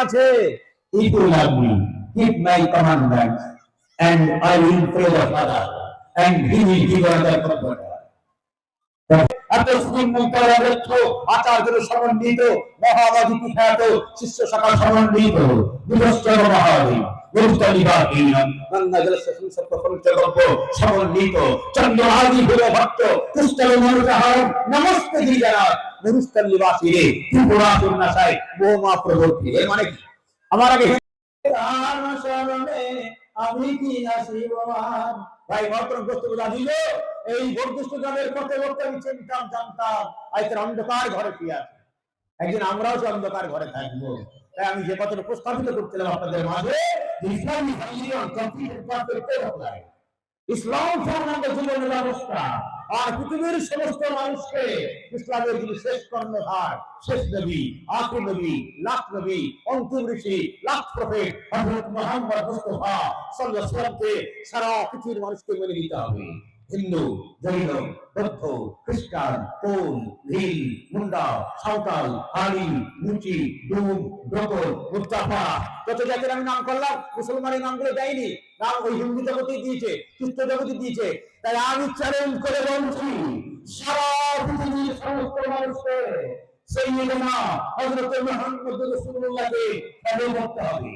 আছে If you love me, keep my commandments, and I will pray the Father, and he will give another comforter. এত সুন্দর আদর্শ আচার্য সমন্বিত মহাবাদী খ্যাত শিষ্য শাখা সমন্বিত মহাবীর, গুরুত্বলিবাহীন, গঙ্গা জল সত্য পঞ্চগব্য সমন্বিত, চন্দ্র আদি ভুল ভক্ত, কুষ্ঠল মনুজাহার, নমস্তে গিরিজানাথ, মরুস্থল নিবাসী রে, ত্রিপুরা পূর্ণাশায়, বহুমা প্রবর্তী এর মানে কি? আমার আগে আমি কি ভাই দিল। এই পথে বলতে আমি চিনতাম জানতাম। আজকের অন্ধকার ঘরে কি আছে একদিন আমরাও সে অন্ধকার ঘরে থাকব। তাই আমি যে কথাটা উপস্থাপিত করছিলাম আপনাদের মাঝে, যে ইসলামী religion completed perfect apply. ইসলাম সম্বন্ধ জীবনের ব্যবস্থা, আর পৃথিবীর সমস্ত মানুষকে ইসলামের যিনি শেষ কর্ণধার, শেষ নবী, আখির নবী, লাখ নবী, অন্তিম ঋষি, লাখ প্রফেট, হযরত মুহাম্মদ মুস্তাফা সাল্লাল্লাহু আলাইহি ওয়াসাল্লামকে সারা পৃথিবীর মানুষকে মেনে নিতে হবে হিন্দু, জৈন, বৌদ্ধ, খ্রিস্টান কোল ভিল মুন্ডা, সাঁওতাল, হাড়ি, মুচি, ডুম ডকর মুস্তাফা। যত জাতির আমি নাম করলাম, মুসলমানের নামগুলো দেয়নি। নাম ওই হিন্দু জগতে দিয়েছে, খ্রিস্ট জগতে দিয়েছে। তাই আমি চ্যালেঞ্জ করে বলছি, সারা পৃথিবীর সমস্ত মানুষকে সেই না হযরত মুহাম্মদ রাসূলুল্লাহকে ফলো করতে হবে।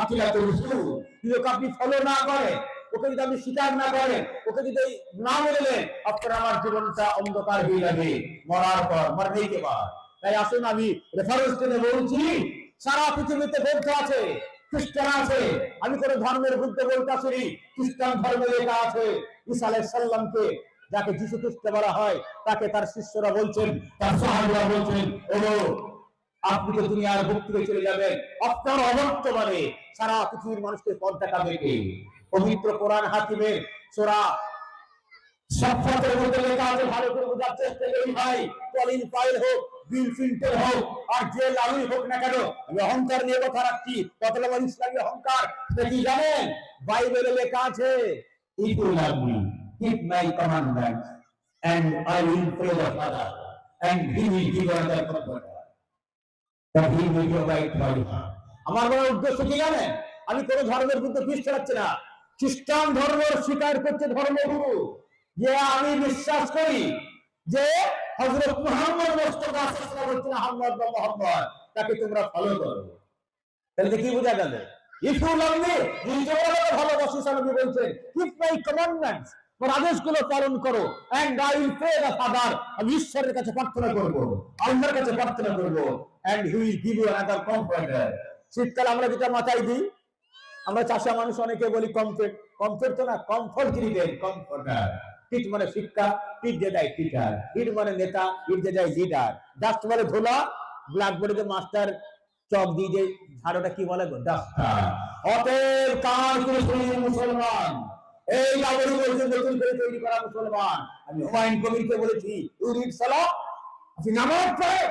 আকিলাতুর রাসূল যদি আপনি ফলো না করেন ওকে যদি আপনি স্বীকার না করেন, ওকে যদি না নেন আপনার আমার জীবনটা অন্ধকার হয়ে যাবে, মরার পর মরনেই কে বার। তাই আসুন আমি রেফারেন্স টেনে বলছি, সারা পৃথিবীতে বৌদ্ধ আছে, খ্রিস্টান আছে, আমি কোন ধর্মের বিরুদ্ধে বলতে আসিনি খ্রিস্টান ধর্মে লেখা আছে, ঈসা আলাইহিস যাকে যিশু খ্রিস্ট বলা হয়, তাকে তার শিষ্যরা বলছেন, তার সাহাবীরা বলছেন, ওগো, আপনি তো দুনিয়ার বুক থেকে চলে যাবেন, আপনার অবর্তমানে সারা পৃথিবীর মানুষকে পথ দেখাবে কে? পবিত্র কোরআন হাকিমের সোরা মধ্যে লেখা আছে, ভালো করে বোঝার চেষ্টা করি ভাই। কলিন ফাইল হোক, বিল ফিল্টার হোক, আর যে লালুই হোক না কেন, আমি অহংকার নিয়ে কথা রাখছি। ইসলামী অহংকার? কি জানেন? বাইবেলে লেখা আছে you. আমার বলার উদ্দেশ্য কি জানেন? আমি কোন ধর্মের বিরুদ্ধে পিস চালাচ্ছি না। খ্রিস্টান ধর্ম স্বীকার করছে ধর্মগুরু। যে আমি বিশ্বাস করি যে হযরত মুহাম্মদ মুস্তাফা বা মুহাম্মদ, তাকে তোমরা ফলো করো। তাহলে কি বোঝা গেল। ভালোবাসি বলছেন কিপ মাই কমান্ডমেন্টস আদেশগুলো পালন করো and I will pray the father আমি ঈশ্বরের কাছে প্রার্থনা করব, আল্লাহর কাছে প্রার্থনা করব and he will give you another comforter শীতকালে আমরা যেটা মাথায় দিই আমরা চাষা মানুষ অনেকে বলি কমফর্ট কমফর্ট তো না কমফর্ট যিনি দেন কমফর্টার টিট মানে শিক্ষা টিট যে দেয় টিচার হিট মানে নেতা হিট যে দেয় লিডার ডাস্ট মানে ধোলা ব্ল্যাকবোর্ডে মাস্টার চক দিয়ে যে ঝাড়ুটা কি বলে গো? ডাস্টার অতএব কান করে শুনুন মুসলমান? এই নাগরিক বলছে নতুন করে তৈরি করা মুসলমান। আমি হুমায়ুন কবিরকে বলেছি ইউ রিড সালাম আপনি নামাজ পড়েন।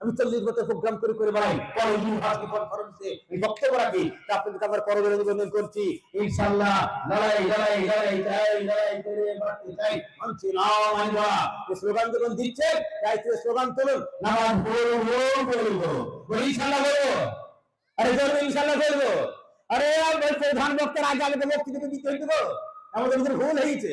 আমি চল্লিশ বছর প্রোগ্রাম করে করে পরে ইউনিভার্সিটি কনফারেন্সে বক্তব্য রাখি। করছি। ইনশাআল্লাহ, লড়াই লড়াই লড়াই চাই লড়াই করে চাই। মানছি না মানবা এই স্লোগান যখন দিচ্ছে, তাই তুই স্লোগান তুলুন। নামাজ ইনশাআল্লাহ বলব আরে জোর, ইনশাআল্লাহ করব। আরে ওই প্রধান বক্তার আগে তো বক্তৃতা দিতে হইতো আমাদের ভিতরে ভুল হয়েছে।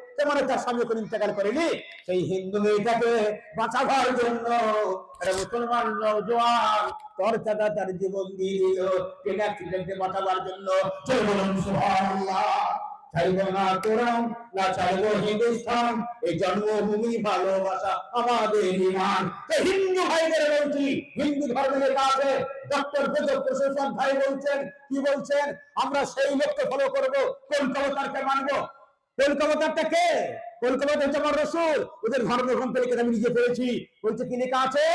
তেমন তার স্বামী কোন ইন্তেকাল করেনি সেই হিন্দু মেয়েটাকে বাঁচাবার জন্য মুসলমান নওজোয়ান তোর তার জীবন দিয়ে অ্যাক্সিডেন্টে বাঁচাবার জন্য। বলুন জন্মভূমি ভালোবাসা আমাদের হিন্দু ভাইদের বলছি, হিন্দু ধর্মের কাছে ডক্টর প্রশাসন ভাই বলছেন, কি বলছেন? আমরা সেই লোককে ফলো করব, কোন কবতারকে মানবো? কে? কোন কবতার হচ্ছে আমার রসুল। ওদের আমি নিজে বলছে, কি লেখা আছে?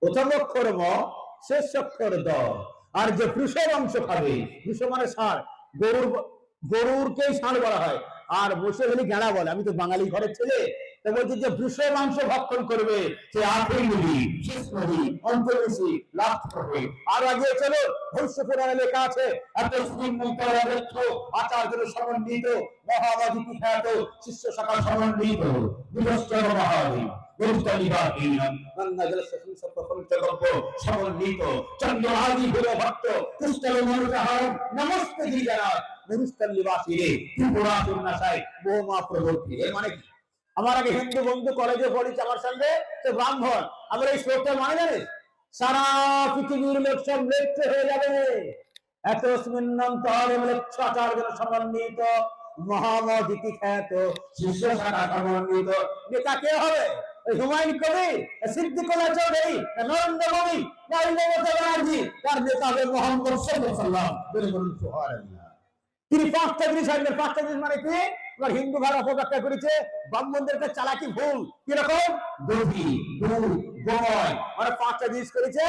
প্রথম অক্ষর শেষ অক্ষর দ। আর যে বৃষের অংশ খাবে বৃষ মানে গরুর গরুরকেই ষাঁড় বলা হয়। আর বসে হলে গেঁড়া বলে। আমি তো বাঙালি ঘরের ছেলে। বলছে যে বৃষ মাংস ভক্ষণ করবে, সে আখের অন্তর্বেশী লাভ করবে। আর আগে চলো ভবিষ্য পুরাণে লেখা আছে। এত শ্রীমন্ত আচার্য সমন্বিত, মহাবাদী খ্যাত শিষ্য শাখা সমন্বিত। বিভস্তর মহাবী সমন্বিত। চন্দ্র আদি হল ভক্ত, কুষ্ঠল মনুষাহার নমস্তে মানে আমার আগে হিন্দু বন্ধু কলেজে পড়েছে আমার সঙ্গে, সে ব্রাহ্মণ। আমার এই শ্লোকটা মানে জানিস? সারা পৃথিবীর লোক সব মৃত্যু হয়ে যাবে। সমন্বিত মহামদিতি খ্যাত, শিষ্য শাখা সমন্বিত। নেতা কে হবে? হুমায়ুন কবির? সিদ্দিকুল্লাহ চৌধুরী? নরেন্দ্র মোদী? মমতা ব্যানার্জি তার নেতা হবে মোহাম্মদ সাল্লাল্লাহু আলাইহি ওয়াসাল্লাম তিনি পাঁচটা জিনিস আনবেন পাঁচটা জিনিস মানে কি? এবার হিন্দু ভাড়া অপব্যাখ্যা করেছে ব্রাহ্মণদেরকে চালাকি ভুল? কীরকম দধি দুধ গয় মানে পাঁচটা জিনিস করেছে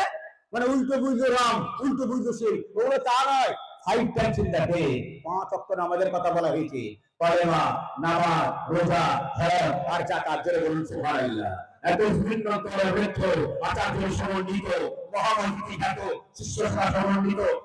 মানে উল্টো বুঝলো রাম উল্টো বুঝলো শিব। ওগুলো তা নয়। Five times in the day পাঁচ অক্ষর আমাদের কথা বলা হয়েছে। কলেমা নামাজ রোজা হজ আর জাকাত জোরে বলুন সুবহানাল্লাহ। এত বিভিন্ন তরে আচার্য সমন্বিত মহামন্ত্রী খ্যাত শিষ্য সমন্বিত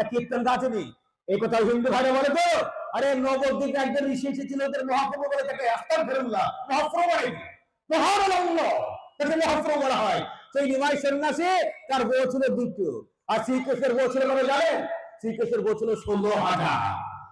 এটা কীর্তন গাছেনি এই কথা হিন্দু ভাই বলে তো। আরে নবদ্বীপে একজন ঋষি এসেছিল, ওদের মহাপ্রভু বলে তাকে আস্তার ফেরুল্লাহ মহাপ্রভু মহারলঙ্গ মহাপ্রভু বলা হয়। সেই নিমাই সন্ন্যাসী, তার বউ ছিল দুটো। আর শ্রীকৃষ্ণের বউ ছিল জানেন? শ্রীকৃষ্ণের বউ ছিল ষোলো হাজার।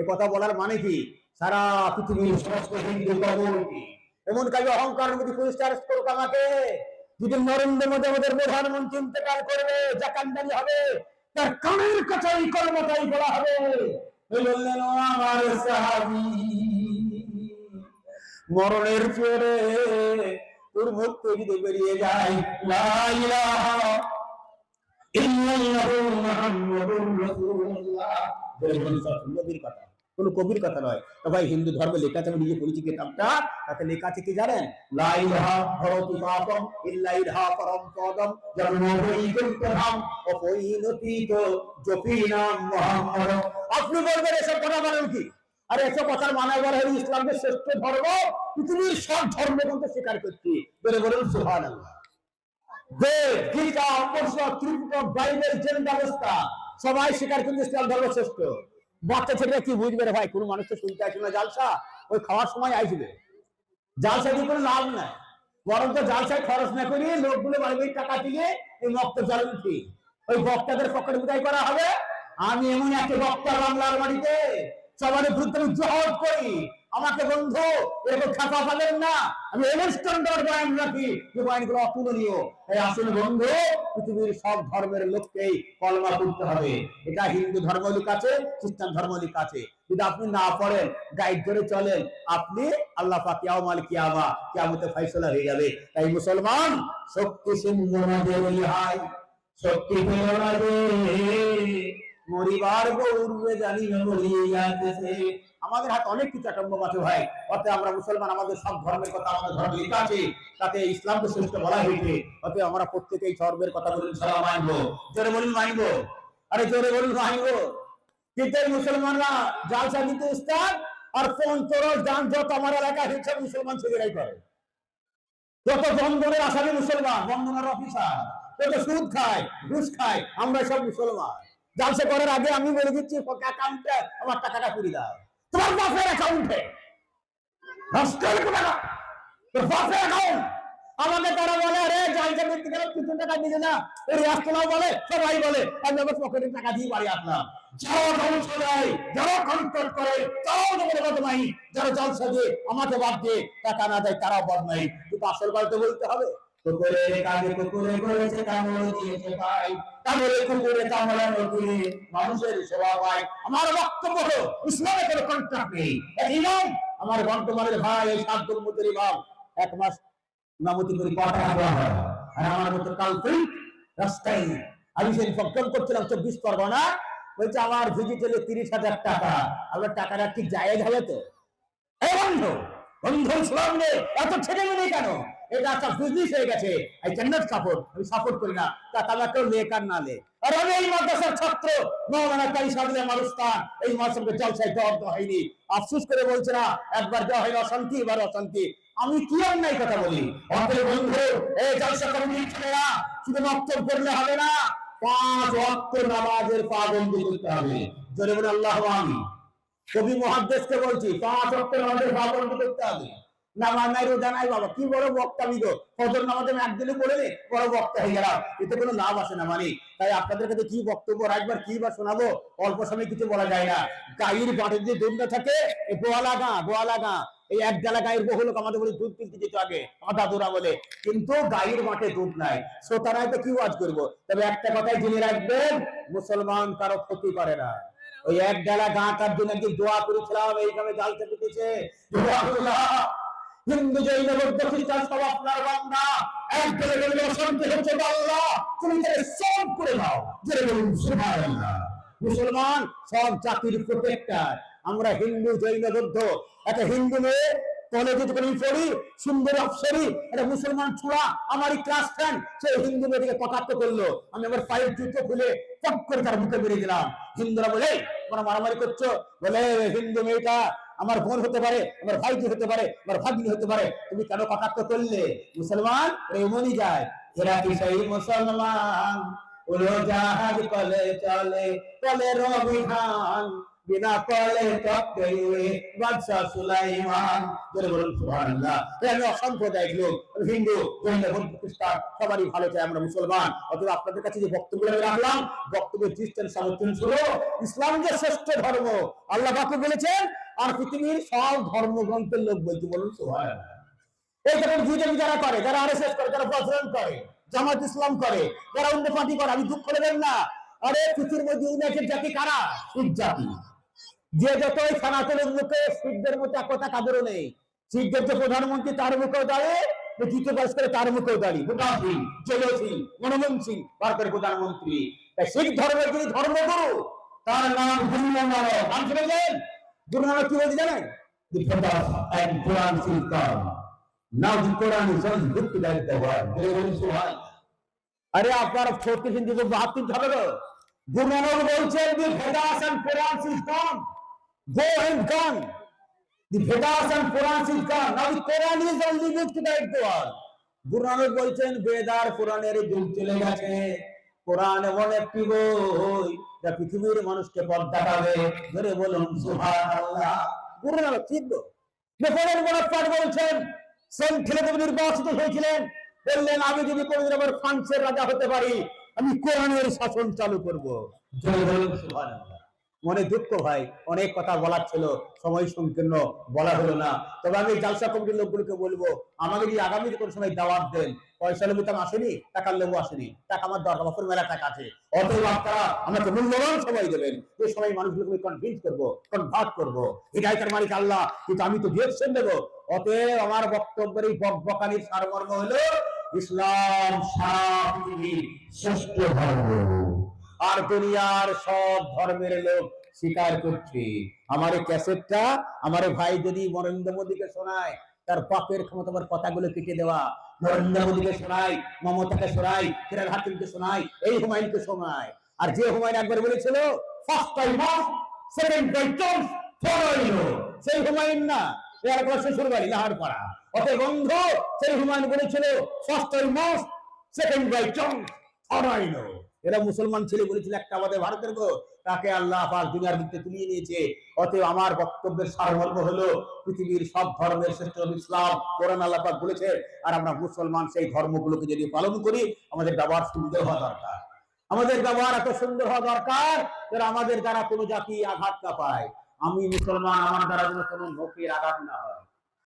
এ কথা বলার মানে কি? সারা পৃথিবীর সমস্ত হিন্দু এমন কাজে অহংকার মধ্যে অ্যারেস্ট করুক আমাকে, যদি নরেন্দ্র মোদী আমাদের প্রধানমন্ত্রী ইন্তেকাল করবে জাকান্দানি হবে, তার কানের কাছে কর্মটাই বলা হবে। আমার সাহাবী, মরণের পরে তোর মুখ যদি বেরিয়ে যায়। কথা। কোন কবির কথা নয়। তো ভাই, হিন্দু ধর্মে লেখা আছে নিজে পড়েছি কিতাবটা। তাতে লেখা আছে কি জানেন? লা ইলাহা ভরতু পাপম ইল্লা ইলাহা পরম পদম, জন্ম বৈকুণ্ঠধাম অপরিণতিত জপি নাম মুহাম্মদ। আপনি বলবেন, এসব কথা বলেন কি? আর, এসব কথার মানে বলা হলো ইসলামের শ্রেষ্ঠ ধর্ম, পৃথিবীর সব ধর্ম কিন্তু স্বীকার করছি। বলে বলুন, সুবহানাল্লাহ। বেদ গীতা অপর্ষ ত্রিপুট বাইবেল, জেন ব্যবস্থা, সবাই স্বীকার করছে ইসলাম ধর্ম শ্রেষ্ঠ। বাচ্চা ছেলেরা কি বুঝবে রে ভাই? কোন মানুষ তো শুনতে আসবে না জালসা? ওই খাওয়ার সময় আসবে জালসা দিয়ে কোনো লাভ নাই। বরং তো জালসায় খরচ না করিয়ে লোকগুলো বাড়ি বাড়ি টাকা দিয়ে এই মক্ত জল ঠিক ওই বক্তাদের পকেট বিদায় করা হবে। আমি এমন একটা বক্তা বাংলার বাড়িতে, সবার বিরুদ্ধে জহর করি। আমাকে বন্ধু, এরকম খাতা পাবেন না। আমি এমন স্ট্যান্ডার্ড বয়ান রাখি যে বয়ানগুলো অতুলনীয়। এই আসলে বন্ধু, পৃথিবীর সব ধর্মের লোককেই কলমা করতে হবে। এটা হিন্দু ধর্ম লেখা আছে, খ্রিস্টান ধর্ম লেখা আছে। যদি আপনি না পড়েন, গাইড ধরে চলেন, আপনি আল্লাহ পাক ইয়াও মাল কিয়ামা হয়ে যাবে। তাই মুসলমান, শক্তি সিন্ধু নদে রিহাই শক্তি মরিবার পূর্বে জানি বলিয়াছে আমাদের হাতে অনেক কিছু অটম্বম আছে ভাই। অতএব আমরা মুসলমান, আমাদের সব ধর্মের কথা, আমাদের ধর্মে লেখা আছে। তাতে ইসলামকে শ্রেষ্ঠ বলা হয়েছে। অতএব আমরা প্রত্যেকে এই ধর্মের কথা বলুন সালাম মানবো। জোরে বলুন মানবো। আরে জোরে বলুন মানবো। কিন্তু মুসলমানরা? জালসা দিতে উস্তাদ? আর ফোন তোর, যান, যত আমার এলাকায় হচ্ছে মুসলমান সেগুলাই করে। যত বন্ধনের আসামি মুসলমান, বন্ধনের অফিসার, যত সুদ খায়, ঘুষ খায় আমরা সব মুসলমান। জালসা করার আগে আমি বলে দিচ্ছি অ্যাকাউন্টে আমার টাকাটা পুরি দাও। তোমার বাপের অ্যাকাউন্টে অ্যাকাউন্ট আমাকে তারা বলে, আরে জালসা করতে গেলে কিছু টাকা দিলে না? বলে, সবাই বলে, আমি আমার পকেটে টাকা দিয়ে বাড়ি আসলাম। যারা ধ্বংস দেয় যারা কন্ট্রোল করে, তারাও তোমার বদমাই যারা জলসা দিয়ে আমাকে বাদ দিয়ে টাকা না দেয়, তারাও বদমাই কিন্তু আসল কথা তো বলতে হবে। কুকুরের কাজে কুকুরে করেছে কামড় দিয়েছে ভাই। কুকুরে কামড়ানো মানুষের আমার বক্তব্য হলো কোনো কন্ট্রাক্ট নেই। ইমাম, আমার বর্তমানের ভাই ইমাম। এক মাস ইমামতি করে ক টাকা দেওয়া হয়। আর আমার মতো কালপ্রিট রাস্তায় নেই। আমি সেই ফকম করছিলাম চব্বিশ পরগনা। বলছে, আমার ভিজিটেলে তিরিশ হাজার টাকা। আমার টাকাটা ঠিক জায়েজ হবে তো? বন্ধু বন্ধু ইসলাম এত ছেড়ে মেনে কেন? এটা একটা বিজনেস হয়ে গেছে। আই ক্যান নট সাপোর্ট আমি সাপোর্ট করি না। তা তাহলে কেউ লে কার না লে আর আমি এই মাদ্রাসার ছাত্র। মৌলানা কারি সাহেবের মানুষস্থান এই মাসকে জলসায় দেওয়া দেওয়া হয়নি। আফসোস করে বলছে না, একবার দেওয়া হয়নি অশান্তি, এবার অশান্তি। আমি কি অন্যায় কথা বলি? অতএব বন্ধু এই জলসা কমিটির ছেলেরা শুধু বক্তব্য করলে হবে না, পাঁচ ওয়াক্ত নামাজের পাবন্দি করতে হবে। জোরে বলে আল্লাহ আমি কবি মহাদ্দেশকে বলছি, পাঁচ অক্টের আমাদের পাবন্দি করতে হবে। নামাজ থাকে গা গা। আমাদের বলে। কিনতে গায়ের মাঠে দুধ নাই। শ্রোতারাই তো কি ওয়াজ করব? তবে একটা কথাই জেনে রাখবেন, মুসলমান কারও ক্ষতি করে না। ওই এক ডালা গাঁটার জন্য একদিন দোয়া করেছিলাম এইভাবে দোয়া করলাম হিন্দু জৈন বৌদ্ধ খ্রিস্টান সব আপনার বান্দা এক দলে গেলে অশান্তি হচ্ছে আল্লাহ তুমি তাদের সব করে দাও জেনে বলুন সুবহানাল্লাহ মুসলমান সব জাতির প্রোটেক্টর আমরা হিন্দু জৈন বৌদ্ধ একটা হিন্দু মেয়ে কলেজে যখন আমি পড়ি সুন্দর অপসরি একটা মুসলমান ছোড়া আমারই ক্লাস ফ্রেন্ড সে হিন্দু মেয়েটিকে কটাক্ত করল। আমি আমার পায়ের জুতো খুলে চপ করে তার মুখে বেরিয়ে দিলাম। হিন্দুরা বলে "এই, তোমরা মারামারি করছ? বলে হিন্দু মেয়েটা আমার বোন হতে পারে, আমার ভাইজি হতে পারে, আমার ভাগ্নি হতে পারে, তুমি কেন কটাক্ষ করলে? মুসলমান এমনই যায়, এরা কি সেই মুসলমান? কলে চলে, কলে ইসলাম যে শ্রেষ্ঠ ধর্ম, আল্লাহ বলেছেন, আর পৃথিবীর সব ধর্মগ্রন্থের লোক বলতে বলুন, সুবহানাল্লাহ। এই যারা করে, যারা আরএসএস করে, যারা বজরং করে জামাত ইসলাম করে, যারা অন্য পার্টি করে, আমি দুঃখ নেবেন না। আরে পৃথিবীর মধ্যে ইউনাইটেড জাতি কারা? জাতি। যে যতই সনাতনের মুখে শিখদের মধ্যে এক কথা কাদেরও নেই শিখদের যে প্রধানমন্ত্রী তার মুখেও দাঁড়িয়ে যে দ্বিতীয় করে তার মুখেও দাঁড়িয়ে। বুটা সিং জেলো সিং মনমোহন সিং ভারতের প্রধানমন্ত্রী। তাই শিখ ধর্মের যিনি ধর্মগুরু তার নাম গুরু নানক নাম শুনেছেন? গুরু নানক কি বলছে জানেন? The Vedas and Quran will come. Now the Quran is just good to guide the world. জোরে বলুন সুবহানাল্লাহ। আরে আপনার ছোট্ট হিন্দি তো বাহাত দিন গুরু নানক বলছেন Quran is gone gone the Vedas and Quran is gone now the Quran is only good to guide the world Guru Nanak বলছেন বেদ আর কোরআনের যুগ চলে গেছে। কোরআন এমন একটি বই। যা পৃথিবীর মানুষকে পথ দেখাবে ধরে বলুন, সুবহানাল্লাহ। গুরু নানক ঠিক নেপোলিয়ন বোনাপার্ট বলছেন সেন ছেলে কবি নির্বাচিত হয়েছিলেন, বললেন, আমি যদি কোনদিন আবার ফ্রান্সের রাজা হতে পারি, আমি কোরআনের শাসন চালু করব। জয় বলুন, সুবহানাল্লাহ। মনে দুঃখ ভাই অনেক কথা বলার ছিল, সময় সংকীর্ণ বলা হলো না। তবে আমি জালসা কমিটির লোকগুলোকে বলব আমাকে যদি আগামী কোন সময় দাওয়াত দেন, পয়সা লেবু তো আসেনি, টাকার লেবু আসেনি, টাকা আমার দরকার বছর মেলা টাকা আছে। অতএব আপনারা আমাকে মূল্যবান সময় দেবেন। এই সময় মানুষগুলোকে আমি কনভিন্স করব কনভার্ট করব। হৃদায়তের মালিক আল্লাহ, কিন্তু আমি তো ডিরেকশন দেবো। অতএব আমার বক্তব্যের এই বকবকানির সারমর্ম হলো, ইসলাম শ্রেষ্ঠ ধর্ম। আর দুনিয়ার সব ধর্মের লোক স্বীকার করছে। আমার এই ক্যাসেটটা আমার ভাই যদি নরেন্দ্র মোদীকে শোনায়, তার পাপের ক্ষমতার কথাগুলো কেটে দেওয়া। নরেন্দ্র মোদীকে শোনায়, মমতাকে শোনায় ফেরার হাকিমকে শোনায়, এই হুমায়ুনকে শোনায়। আর যে হুমায়ুন একবার বলেছিল ফার্স্ট টাইম সেকেন্ড চান্স ফরাইলো সেই হুমায়ুন না এর একবার শ্বশুর বাড়ি লাহার পাড়া অত বন্ধ, সেই হুমায়ুন বলেছিল first time second by chance ফরাইলো এরা মুসলমান ছেলে বলেছিল, একটা আমাদের ভারতের গো। তাকে আল্লাহ দুনিয়ার মধ্যে তুলিয়ে নিয়েছে। অতএব আমার বক্তব্যের সারমর্ম হলো, পৃথিবীর সব ধর্মের শ্রেষ্ঠ ইসলাম, কোরআন আল্লাহ বলেছে, আর আমরা মুসলমান সেই ধর্মগুলোকে যদি পালন করি, আমাদের ব্যবহার সুন্দর হওয়া দরকার। আমাদের ব্যবহার এত সুন্দর হওয়া দরকার যেন আমাদের দ্বারা কোনো জাতি আঘাত না পায়। আমি মুসলমান, আমার দ্বারা যেন কোনো লোকের আঘাত না হয়।